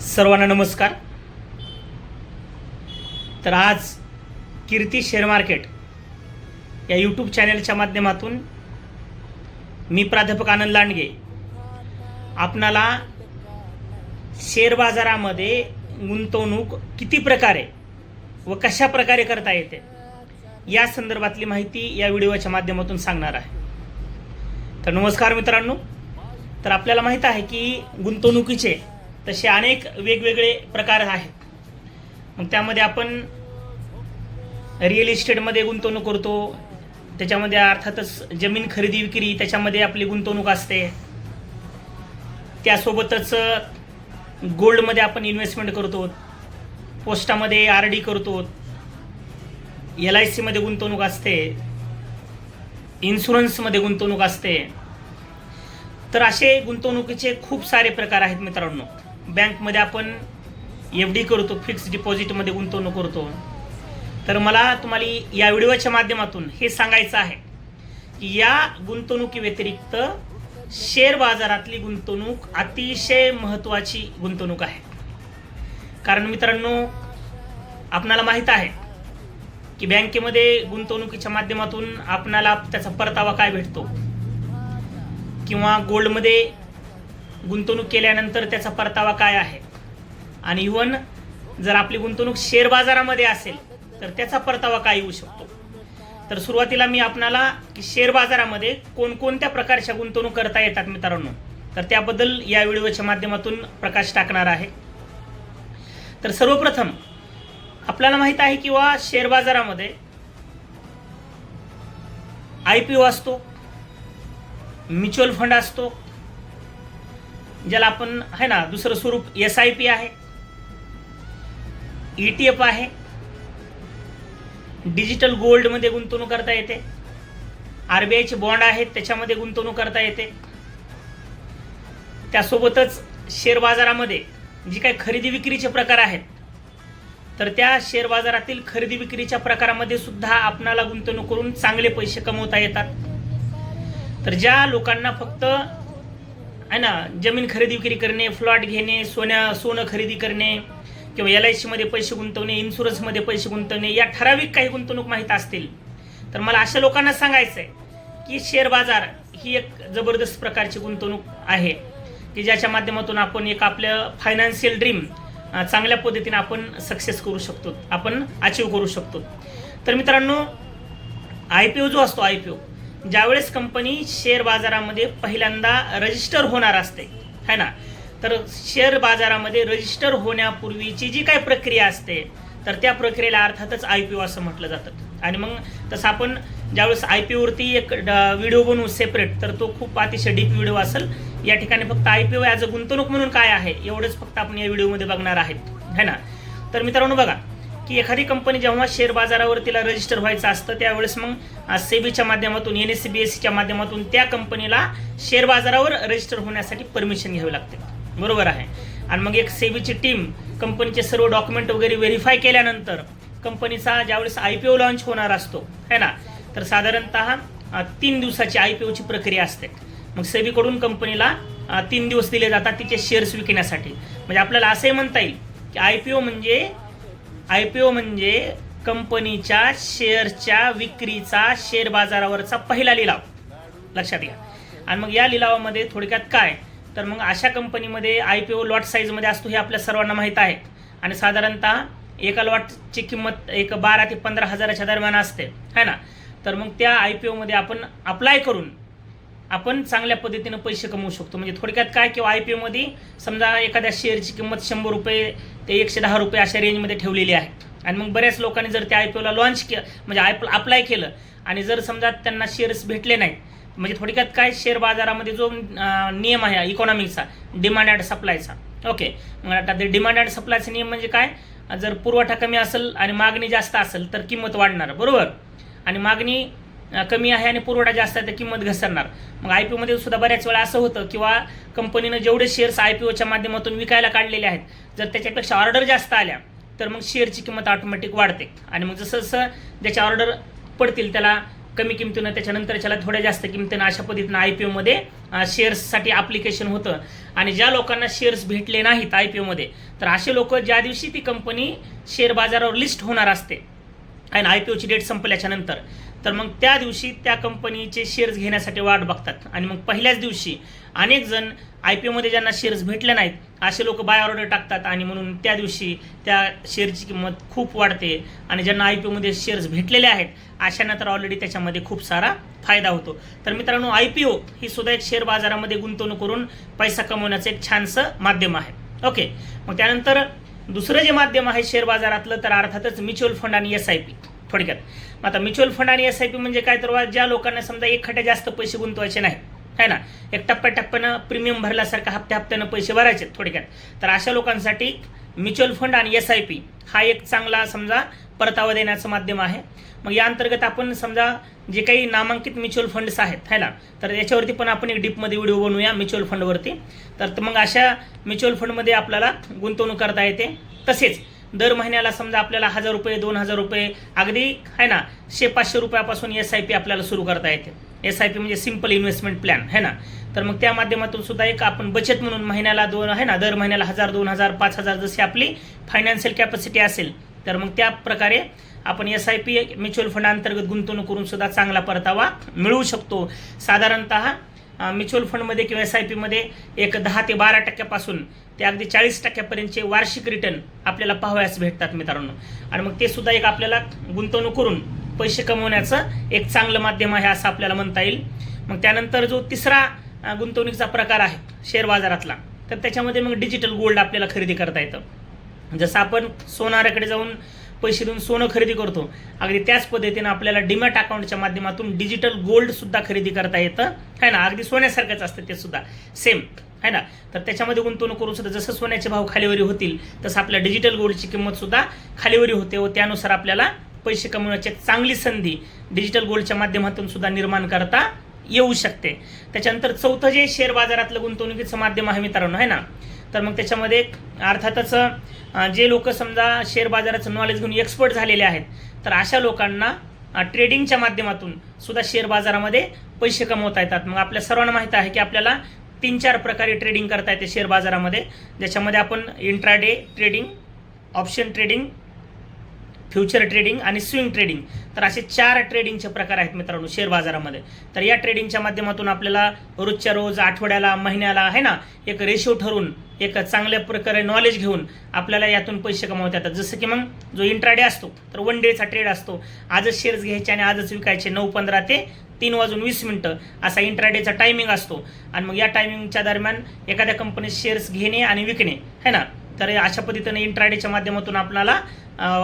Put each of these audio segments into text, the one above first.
सर्वांना नमस्कार. तर आज कीर्ती शेअर मार्केट या यूट्यूब चॅनलच्या माध्यमातून मी प्राध्यापक आनंद लांडगे आपणाला शेअर बाजारामध्ये गुंतवणूक किती प्रकारे व कशा प्रकारे करता येते या संदर्भातली माहिती या व्हिडिओच्या माध्यमातून सांगणार आहे. तर नमस्कार मित्रांनो. तर आपल्याला माहीत आहे की गुंतवणुकीचे तसे अनेक वेगवेगळे प्रकार आहेत. मग त्यामध्ये आपण रिअल इस्टेटमध्ये गुंतवणूक करतो. त्याच्यामध्ये अर्थातच जमीन खरेदी विक्री त्याच्यामध्ये आपली गुंतवणूक असते. त्यासोबतच गोल्डमध्ये आपण इन्व्हेस्टमेंट करतो. पोस्टामध्ये आर डी करतो. एल आय सीमध्ये गुंतवणूक असते. इन्शुरन्समध्ये गुंतवणूक असते. तर असे गुंतवणुकीचे खूप सारे प्रकार आहेत मित्रांनो. बँकमध्ये आपण एफ डी करतो फिक्स डिपॉझिटमध्ये गुंतवणूक करतो. तर मला तुम्हाला या व्हिडिओच्या माध्यमातून हे सांगायचं आहे की या गुंतवणुकी व्यतिरिक्त शेअर बाजारातली गुंतवणूक अतिशय महत्त्वाची गुंतवणूक आहे. कारण मित्रांनो आपणाला माहीत आहे की बँकेमध्ये गुंतवणुकीच्या माध्यमातून आपणाला त्याचा परतावा काय भेटतो? किंवा गोल्डमध्ये गुंतवणूक केल्यानंतर त्याचा परतावा काय आहे? आणि इवन जर आपली गुंतवणूक शेअर बाजारामध्ये असेल तर त्याचा परतावा काय येऊ शकतो? तर सुरुवातीला मी आपणाला की शेअर बाजारामध्ये कोणकोणत्या प्रकारच्या गुंतवणूक करता येतात मित्रांनो? तर त्याबद्दल या व्हिडिओच्या माध्यमातून प्रकाश टाकणार आहे. तर सर्वप्रथम आपल्याला माहीत आहे किंवा शेअर बाजारामध्ये आय पी ओ असतो म्युच्युअल फंड असतो ज्याला आपण आहे ना दुसरं स्वरूप एस आय पी आहे ई टी एफ आहे डिजिटल गोल्डमध्ये गुंतवणूक करता येते आर बी आयचे बॉन्ड आहेत त्याच्यामध्ये गुंतवणूक करता येते. त्यासोबतच शेअर बाजारामध्ये जी काही खरेदी विक्रीचे प्रकार आहेत तर त्या शेअर बाजारातील खरेदी विक्रीच्या प्रकारामध्ये सुद्धा आपणाला गुंतवणूक करून चांगले पैसे कमवता येतात. तर ज्या लोकांना फक्त आहे ना जमीन खरेदी विक्री करणे फ्लॉट घेणे सोन्या सोनं खरेदी करणे किंवा एल आय सीमध्ये पैसे गुंतवणे इन्शुरन्समध्ये पैसे गुंतवणे या ठराविक काही गुंतवणूक माहीत असतील. तर मला अशा लोकांना सांगायचं आहे की शेअर बाजार ही एक जबरदस्त प्रकारची गुंतवणूक आहे की ज्याच्या माध्यमातून आपण एक आपलं फायनान्शियल ड्रीम चांगल्या पद्धतीने आपण सक्सेस करू शकतो आपण अचीव करू शकतो. तर मित्रांनो आय पी ओ जो असतो आय पी ओ ज्यावेळेस कंपनी शेअर बाजारामध्ये पहिल्यांदा रजिस्टर होणार असते है ना? तर शेअर बाजारामध्ये रजिस्टर होण्यापूर्वीची जी काही प्रक्रिया असते तर त्या प्रक्रियेला अर्थातच आय पी ओ असं म्हटलं जातं. आणि मग तसं आपण ज्यावेळेस आय पी ओवरती एक व्हिडिओ बनवू सेपरेट तर तो खूप अतिशय डीप व्हिडिओ असेल. या ठिकाणी फक्त I P O as a गुंतवणूक म्हणून काय आहे एवढंच फक्त आपण या व्हिडिओमध्ये बघणार आहेत है ना? तर मित्रांनो बघा की एखादी कंपनी जेव्हा शेअर बाजारावर तिला रजिस्टर व्हायचं असतं त्यावेळेस मग सेबीच्या माध्यमातून N S C B S सीच्या माध्यमातून त्या कंपनीला शेअर बाजारावर रजिस्टर होण्यासाठी परमिशन घ्यावी लागते. बरोबर आहे. आणि मग एक सेबीची टीम कंपनीचे सर्व डॉक्युमेंट वगैरे व्हेरीफाय केल्यानंतर कंपनीचा ज्यावेळेस आय पी ओ लॉन्च होणार असतो है ना? तर साधारणतः तीन दिवसाची आय पी ओची प्रक्रिया असते. मग सेबीकडून कंपनीला तीन दिवस दिले जातात तिचे शेअर्स विकण्यासाठी. म्हणजे आपल्याला असंही म्हणता येईल की आय पी ओ म्हणजे आय पी ओ म्हणजे कंपनीच्या शेअरच्या विक्रीचा शेअर बाजारावरचा पहिला लिलाव. लक्षात घ्या. आणि मग या लिलावामध्ये थोडक्यात काय? तर मग अशा कंपनीमध्ये आय पी ओ लॉट साईजमध्ये असतो हे आपल्या सर्वांना माहीत आहे. आणि साधारणतः एका लॉटची किंमत एक बारा ते पंधरा हजाराच्या दरम्यान असते. है ना? तर मग त्या आय पी ओमध्ये आपण अप्लाय करून आपण चांगल्या पद्धतीनं पैसे कमवू शकतो. म्हणजे थोडक्यात काय किंवा आय पी ओमध्ये समजा एखाद्या शेअरची किंमत शंभर रुपये ते एकशे दहा रुपये अशा रेंजमध्ये ठेवलेली आहे. आणि मग बऱ्याच लोकांनी जर त्या आय पी ओला लॉन्च के म्हणजे आय अप्लाय केलं आणि जर समजा त्यांना शेअर्स भेटले नाहीत म्हणजे थोडक्यात काय शेअर बाजारामध्ये जो नियम आहे इकॉनॉमिकचा डिमांड अँड सप्लायचा ओके मग आता ते डिमांड अँड सप्लायचा नियम म्हणजे काय? जर पुरवठा कमी असेल आणि मागणी जास्त असेल तर किंमत वाढणार. बरोबर? आणि मागणी कमी आहे आणि पुरवठा जास्त आहे तर किंमत घसरणार. मग आय पी ओमध्ये सुद्धा बऱ्याच वेळा असं होतं किंवा कंपनीनं जेवढे शेअर्स आय पी ओच्या माध्यमातून विकायला काढलेले आहेत जर त्याच्यापेक्षा ऑर्डर जास्त आल्या तर मग शेअरची किंमत ऑटोमॅटिक वाढते. आणि मग जसं जसं ज्याच्या ऑर्डर पडतील त्याला कमी किमतीनं त्याच्यानंतर त्याला थोड्या जास्त किमतीनं अशा पद्धतीनं आय पी ओमध्ये शेअर्ससाठी ॲप्लिकेशन होतं. आणि ज्या लोकांना शेअर्स भेटले नाहीत आय पी ओमध्ये तर असे लोक ज्या दिवशी ती कंपनी शेअर बाजारावर लिस्ट होणार असते आणि आय पी ओची डेट संपल्याच्या नंतर तर मग त्या दिवशी त्या कंपनीचे शेअर्स घेण्यासाठी वाट बघतात. आणि मग पहिल्याच दिवशी अनेक जण आय पी ओमध्ये ज्यांना शेअर्स भेटले नाहीत असे लोक बाय ऑर्डर टाकतात आणि म्हणून त्या दिवशी त्या शेअरची किंमत खूप वाढते आणि ज्यांना आय पी ओमध्ये शेअर्स भेटलेले आहेत अशांना तर ऑलरेडी त्याच्यामध्ये खूप सारा फायदा होतो. तर मित्रांनो आय पी ओ ही सुद्धा एक शेअर बाजारामध्ये गुंतवणूक करून पैसा कमवण्याचं एक छानसं माध्यम आहे. ओके मग त्यानंतर दुसरं जे माध्यम आहे शेअर बाजारातलं तर अर्थातच म्युच्युअल फंड आणि एस आय पी थोडक्यात. मग आता म्युच्युअल फंड आणि एस आय पी म्हणजे काय? तर बा, ज्या लोकांना समजा एक खट्या जास्त पैसे गुंतवायचे नाही है ना? एक टप्प्याटप्प्यानं प्रीमियम भरल्यासारखं हप्त्या हप्त्यानं पैसे भरायचे थोडक्यात. तर अशा लोकांसाठी म्युच्युअल फंड आणि एस आय पी हा एक चांगला समजा परतावा देण्याचं माध्यम आहे. मग या अंतर्गत आपण समजा जे काही नामांकित म्युच्युअल फंड्स आहेत है ना? तर याच्यावरती पण आपण एक डीपमध्ये व्हिडिओ बनवूया म्युच्युअल फंडवरती. तर मग अशा म्युच्युअल फंडमध्ये आपल्याला गुंतवणूक करता येते. तसेच दर महिन्याला समजा आपल्याला हजार रुपये दोन हजार रुपये अगदी आहे ना शे पाचशे रुपयापासून एस आय पी आपल्याला सुरू करता येते. एस आय पी म्हणजे सिंपल इन्व्हेस्टमेंट प्लॅन है ना. तर मग त्या माध्यमातून सुद्धा एक आपण बचत म्हणून महिन्याला दोन आहे ना दर महिन्याला हजार दोन हजार पाच हजार जशी आपली फायनान्शियल कॅपॅसिटी असेल तर मग त्या प्रकारे आपण S I P mutual fund अंतर्गत गुंतवणूक करून सुद्धा चांगला परतावा मिळवू शकतो. साधारणतः म्युच्युअल फंडमध्ये किंवा एस आय पीमध्ये एक दहा ते बारा टक्क्यापासून ते अगदी चाळीस टक्क्यापर्यंतचे वार्षिक रिटर्न आपल्याला पाहावयास भेटतात मित्रांनो. आणि मग ते सुद्धा एक आपल्याला गुंतवणूक करून पैसे कमवण्याचं एक चांगलं माध्यम आहे असं आपल्याला म्हणता येईल. मग त्यानंतर जो तिसरा गुंतवणुकीचा प्रकार आहे शेअर बाजारातला तर त्याच्यामध्ये मग डिजिटल गोल्ड आपल्याला खरेदी करता येतं. जसं आपण सोनाराकडे जाऊन पैसे देऊन सोनं खरेदी करतो. अगदी त्याच पद्धतीनं आपल्याला डिमॅट अकाउंटच्या माध्यमातून डिजिटल गोल्ड सुद्धा खरेदी करता येतं. है ना? अगदी सोन्यासारखंच असतं ते सुद्धा. सेम. है ना? तर त्याच्यामध्ये गुंतवणूक करून सुद्धा जसं सोन्याचे भाव खालीवरी होतील तसं आपल्या डिजिटल गोल्डची किंमत सुद्धा खालीवरी होते व त्यानुसार आपल्याला पैसे कमवण्याची चांगली संधी डिजिटल गोल्डच्या माध्यमातून सुद्धा निर्माण करता येऊ शकते. त्याच्यानंतर चौथं जे शेअर बाजारातलं गुंतवणुकीचं माध्यम आहे मित्रांनो. आहे ना? तर मग त्याच्यामध्ये अर्थातच जे लोक समजा शेअर बाजाराचं नॉलेज घेऊन एक्सपर्ट झालेले आहेत तर अशा लोकांना ट्रेडिंगच्या माध्यमातून सुद्धा शेअर बाजारामध्ये पैसे कमवता येतात. मग आपल्या सर्वांना माहीत आहे की आपल्याला तीन चार प्रकारे ट्रेडिंग करता येते शेअर बाजारामध्ये. ज्याच्यामध्ये आपण intraday trading option trading future trading आणि स्विंग ट्रेडिंग. तर असे चार ट्रेडिंगचे प्रकार आहेत मित्रांनो शेअर बाजारामध्ये. तर या ट्रेडिंगच्या माध्यमातून आपल्याला रोजच्या रोज आठवड्याला महिन्याला आहे ना एक रेशो ठरवून एक चांगल्या प्रकारे नॉलेज घेऊन आपल्याला यातून पैसे कमावता येतात. जसं की मग जो इंट्राडे असतो तर वन डेचा ट्रेड असतो. आजच शेअर्स घ्यायचे आणि आजच विकायचे. नऊ पंधरा ते तीन वाजून वीस मिनटं असा इंट्राडेचा टायमिंग असतो. आणि मग या टायमिंगच्या दरम्यान एखाद्या कंपनीत शेअर्स घेणे आणि विकणे है ना. तर अशा पद्धतीने इंट्राडेच्या माध्यमातून आपल्याला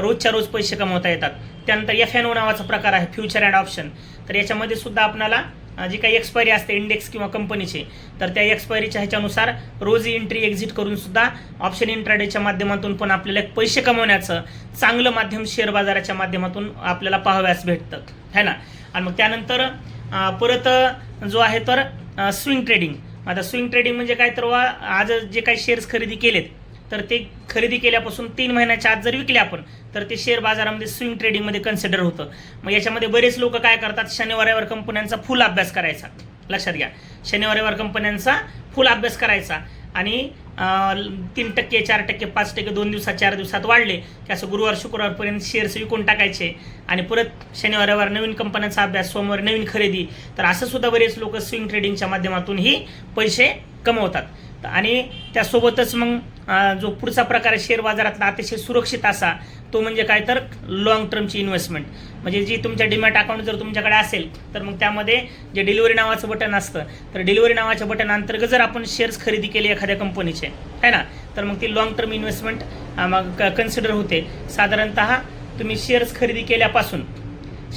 रोजच्या रोज पैसे कमवता येतात. त्यानंतर एफ एन ओ नावाचा प्रकार आहे फ्युचर अँड ऑप्शन तर याच्यामध्ये सुद्धा आपल्याला जी काही एक्सपायरी असते इंडेक्स किंवा कंपनीचे तर त्या एक्सपायरीच्या ह्याच्यानुसार रोज एंट्री एक्झिट करून सुद्धा ऑप्शन इंट्राडेच्या माध्यमातून पण आपल्याला एक पैसे कमवण्याचं चांगलं माध्यम शेअर बाजाराच्या माध्यमातून आपल्याला पाहाव्यास भेटतं. है ना? आणि मग त्यानंतर परत जो आहे तर स्विंग ट्रेडिंग आता स्विंग ट्रेडिंग म्हणजे काय तर वा आज जे काही शेअर्स खरेदी केलेत तर ते खरेदी केल्यापासून तीन महिन्याच्या आत जर विकले आपण तर ते शेअर बाजारामध्ये स्विंग ट्रेडिंगमध्ये कन्सिडर होतं. मग याच्यामध्ये बरेच लोक काय करतात? शनिवारावर कंपन्यांचा फुल अभ्यास करायचा. लक्षात घ्या. शनिवारावर कंपन्यांचा फुल अभ्यास करायचा. आणि तीन टक्के चार टक्के पाच टक्के दोन दिवसात चार दिवसात वाढले की असं गुरुवार शुक्रवारपर्यंत शेअर्स विकून टाकायचे. आणि परत शनिवारावर नवीन कंपन्यांचा अभ्यास सोमवार नवीन खरेदी. तर असं सुद्धा बरेच लोक स्विंग ट्रेडिंगच्या माध्यमातून पैसे कमवतात. आणि त्यासोबतच मग जो पुढचा प्रकार आहे शेअर बाजारातला अतिशय सुरक्षित असा तो म्हणजे काय तर लॉंग टर्मची इन्व्हेस्टमेंट म्हणजे जी तुमच्या डिमॅट अकाउंट जर तुमच्याकडे असेल तर मग त्यामध्ये जे डिलिव्हरी नावाचं बटन असतं तर डिलिव्हरी नावाच्या बटन अंतर्गत जर आपण शेअर्स खरेदी केले एखाद्या कंपनीचे है ना? तर मग ती लॉंग टर्म इन्व्हेस्टमेंट मग कन्सिडर होते. साधारणतः तुम्ही शेअर्स खरेदी केल्यापासून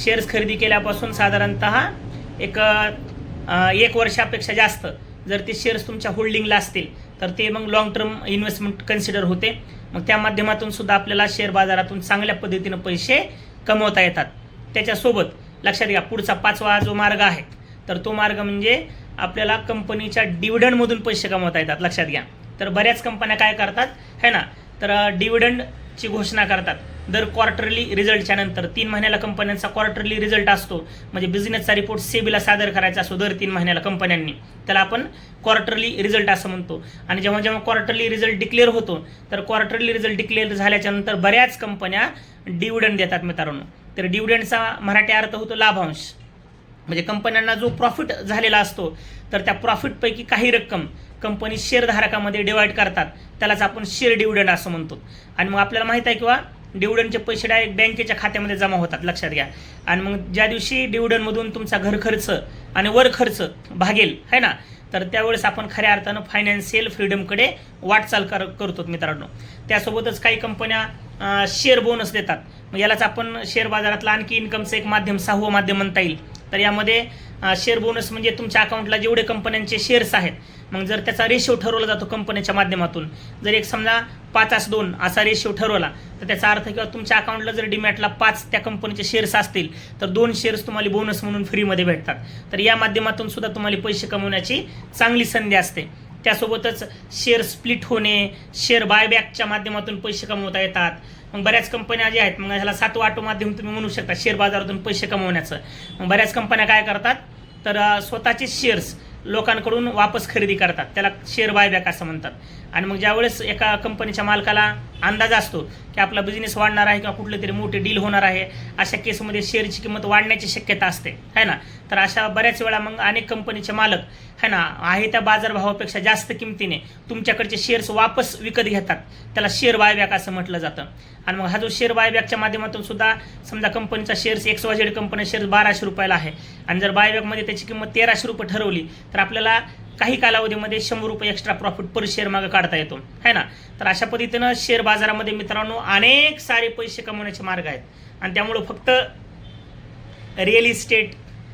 शेअर्स खरेदी केल्यापासून साधारणतः एक एक वर्षापेक्षा जास्त जर ते शेअर्स तुमच्या होल्डिंगला असतील तर ते मग लॉंग टर्म इन्व्हेस्टमेंट कन्सिडर होते. मग त्या माध्यमातून सुद्धा आपल्याला शेअर बाजारातून चांगल्या पद्धतीनं पैसे कमवता येतात. त्याच्यासोबत लक्षात घ्या पुढचा पाचवा जो मार्ग आहे तर तो मार्ग म्हणजे आपल्याला कंपनीच्या डिव्हिडंडमधून पैसे कमवता येतात लक्षात घ्या. तर बऱ्याच कंपन्या काय करतात है ना? तर डिव्हिडंडची घोषणा करतात. दर क्वार्टरली रिझल्टच्या नंतर तीन महिन्याला कंपन्यांचा क्वार्टरली रिझल्ट असतो. म्हणजे बिझनेसचा रिपोर्ट सेबीला सादर करायचा असतो दर तीन महिन्याला कंपन्यांनी त्याला आपण क्वार्टरली रिझल्ट असं म्हणतो. आणि जेव्हा जेव्हा क्वार्टरली रिझल्ट डिक्लेअर होतो तर क्वार्टरली रिझल्ट डिक्लेअर झाल्याच्यानंतर बऱ्याच कंपन्या डिव्हिडंड देतात मित्रांनो. तर डिव्हिडंडचा मराठी अर्थ होतो लाभांश. म्हणजे कंपन्यांना जो प्रॉफिट झालेला असतो तर त्या प्रॉफिटपैकी काही रक्कम कंपनी शेअरधारकामध्ये डिवाईड करतात. त्यालाच आपण शेअर डिव्हिडंड असं म्हणतो. आणि मग आपल्याला माहीत आहे किंवा डिव्हिडनचे पैसे डायरेक्ट बँकेच्या खात्यामध्ये जमा होतात लक्षात घ्या. आणि मग ज्या दिवशी डिव्हिडनमधून तुमचा घर खर्च आणि वर खर्च भागेल है ना? तर त्यावेळेस आपण खऱ्या अर्थानं फायनान्शियल फ्रीडमकडे वाटचाल कर करतो मित्रांनो. त्यासोबतच काही कंपन्या शेअर बोनस देतात. मग यालाच आपण शेअर बाजारातलं आणखी इन्कमचं एक माध्यम सहावं माध्यम म्हणता येईल. तर यामध्ये शेअर बोनस म्हणजे तुमच्या अकाउंटला जेवढे कंपन्यांचे शेअर्स आहेत मग जर त्याचा रेशिओ ठरवला जातो कंपनीच्या माध्यमातून जर एक समजा पाच आस दोन असा रेशिओ ठरवला तर त्याचा अर्थ किंवा तुमच्या अकाउंटला जर डिमॅटला पाच त्या कंपनीचे शेअर्स असतील तर दोन शेअर्स तुम्हाला बोनस म्हणून फ्रीमध्ये भेटतात. तर या माध्यमातून सुद्धा तुम्हाला पैसे कमवण्याची चांगली संधी असते. त्यासोबतच शेअर स्प्लिट होणे शेअर बायबॅकच्या माध्यमातून पैसे कमवता येतात. मग बऱ्याच कंपन्या ज्या आहेत मग ह्याला सातवा आठवं माध्यम तुम्ही म्हणू शकता शेअर बाजारातून पैसे कमवण्याचं. मग बऱ्याच कंपन्या काय करतात तर स्वतःचे शेअर्स लोकांकडून वापस खरेदी करतात. त्याला शेअर बायबॅक असं म्हणतात. आणि मग ज्यावेळेस एका कंपनीच्या मालकाला अंदाज असतो की आपला बिझनेस वाढणार आहे किंवा कुठले तरी मोठे डील होणार आहे अशा केसमध्ये शेअरची किंमत वाढण्याची शक्यता असते है ना? तर अशा बऱ्याच वेळा मग अनेक कंपनीचे मालक है ना आहे त्या बाजारभावापेक्षा जास्त किमतीने तुमच्याकडचे शेअर्स वापस विकत घेतात. त्याला शेअर बायबॅक असं म्हटलं जातं. आणि मग हा जो शेअर बायबॅकच्या माध्यमातून सुद्धा समजा कंपनीचा shares X Y Z company shares बाराशे रुपयाला आहे. आणि जर बायबॅकमध्ये त्याची किंमत तेराशे रुपये ठरवली तर आपल्याला काही कालावधीमध्ये शंभर रुपये एक्स्ट्रा प्रॉफिट पर शेअर मागे काढता येतो. है ना? तर अशा पद्धतीनं शेअर बाजारामध्ये मित्रांनो अनेक सारे पैसे कमवण्याचे मार्ग आहेत. आणि त्यामुळं फक्त रिअल इस्टेट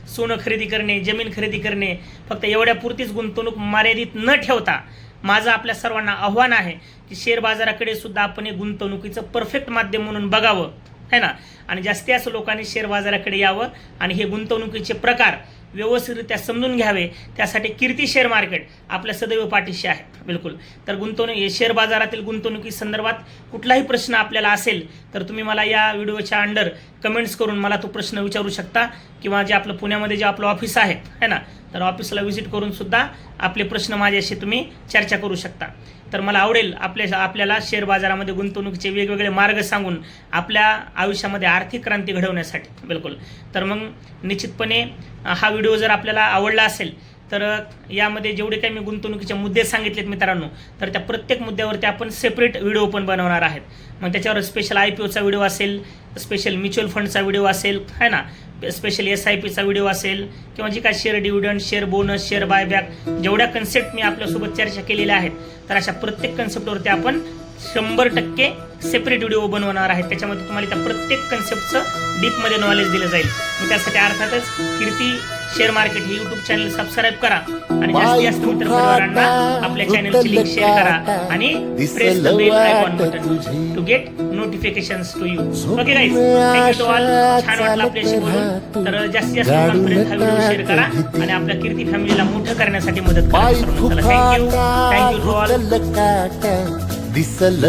सोनं खरेदी करणे जमीन खरेदी करणे फक्त एवढ्यापुरतीच गुंतवणूक मर्यादित न ठेवता माझं आपल्या सर्वांना आव्हान आहे की शेअर बाजाराकडे सुद्धा आपण हे गुंतवणुकीचं परफेक्ट माध्यम म्हणून बघावं. है ना? आणि जास्तीत जास्त लोकांनी शेअर बाजाराकडे यावं आणि हे गुंतवणुकीचे प्रकार व्यवस्थितरित्या समजून घ्यावे त्यासाठी कीर्ती शेअर मार्केट आपल्या सदैव पाठीशी आहे. बिलकुल. तर गुंतवणूक हे शेअर बाजारातील गुंतवणुकी संदर्भात कुठलाही प्रश्न आपल्याला असेल तर तुम्ही मला या व्हिडिओच्या अंडर कमेंट्स करून मला तो प्रश्न विचारू शकता किंवा जे आपलं पुण्यामध्ये जे आपलं ऑफिस आहे है ना? तर ऑफिसला व्हिजिट करून सुद्धा आपले प्रश्न माझ्याशी तुम्ही चर्चा करू शकता. तर मला आवडेल आपल्या आपल्याला शेअर बाजारामध्ये गुंतवणुकीचे वेगवेगळे मार्ग सांगून आपल्या आयुष्यामध्ये आर्थिक क्रांती घडवण्यासाठी. बिलकुल. तर मग निश्चितपणे हा व्हिडिओ जर आपल्याला आवडला असेल तर यामध्ये जेवढे काही मी गुंतवणुकीचे मुद्दे सांगितलेत मित्रांनो तर त्या प्रत्येक मुद्द्यावरती आपण सेपरेट व्हिडिओ पण बनवणार आहेत. मग त्याच्यावर स्पेशल आय पी ओचा व्हिडिओ असेल स्पेशल म्युच्युअल फंडचा व्हिडिओ असेल है ना? स्पेशल एस आय पीचा व्हिडिओ असेल किंवा जी काय share dividend share bonus share buyback जेवढ्या कन्सेप्ट मी आपल्यासोबत चर्चा केलेल्या आहेत तर अशा प्रत्येक कन्सेप्टवरती आपण शंभर टक्के सेपरेट व्हिडिओ बनवणार आहेत त्याच्यामध्ये तुम्हाला त्या प्रत्येक कन्सेप्टचं डीपमध्ये नॉलेज दिलं जाईल. मग त्यासाठी अर्थातच कीर्ती शेअर मार्केट हे युट्यूब चॅनल सबस्क्राईब करा. आणि जास्तीत जास्त मित्र परिवारांना आपल्या चॅनलची लिंक शेअर करा. आणि press the bell icon button to get notifications to you okay guys thank you to all छान वाटलं आपल्याशी बोलून. तर जास्तीत जास्त लोकांपर्यंत हा व्हिडिओ शेअर करा आणि आपल्या कीर्ती फॅमिलीला मोठं करण्यासाठी मदत करा थँक्यू थँक्यू टू ऑल दिसल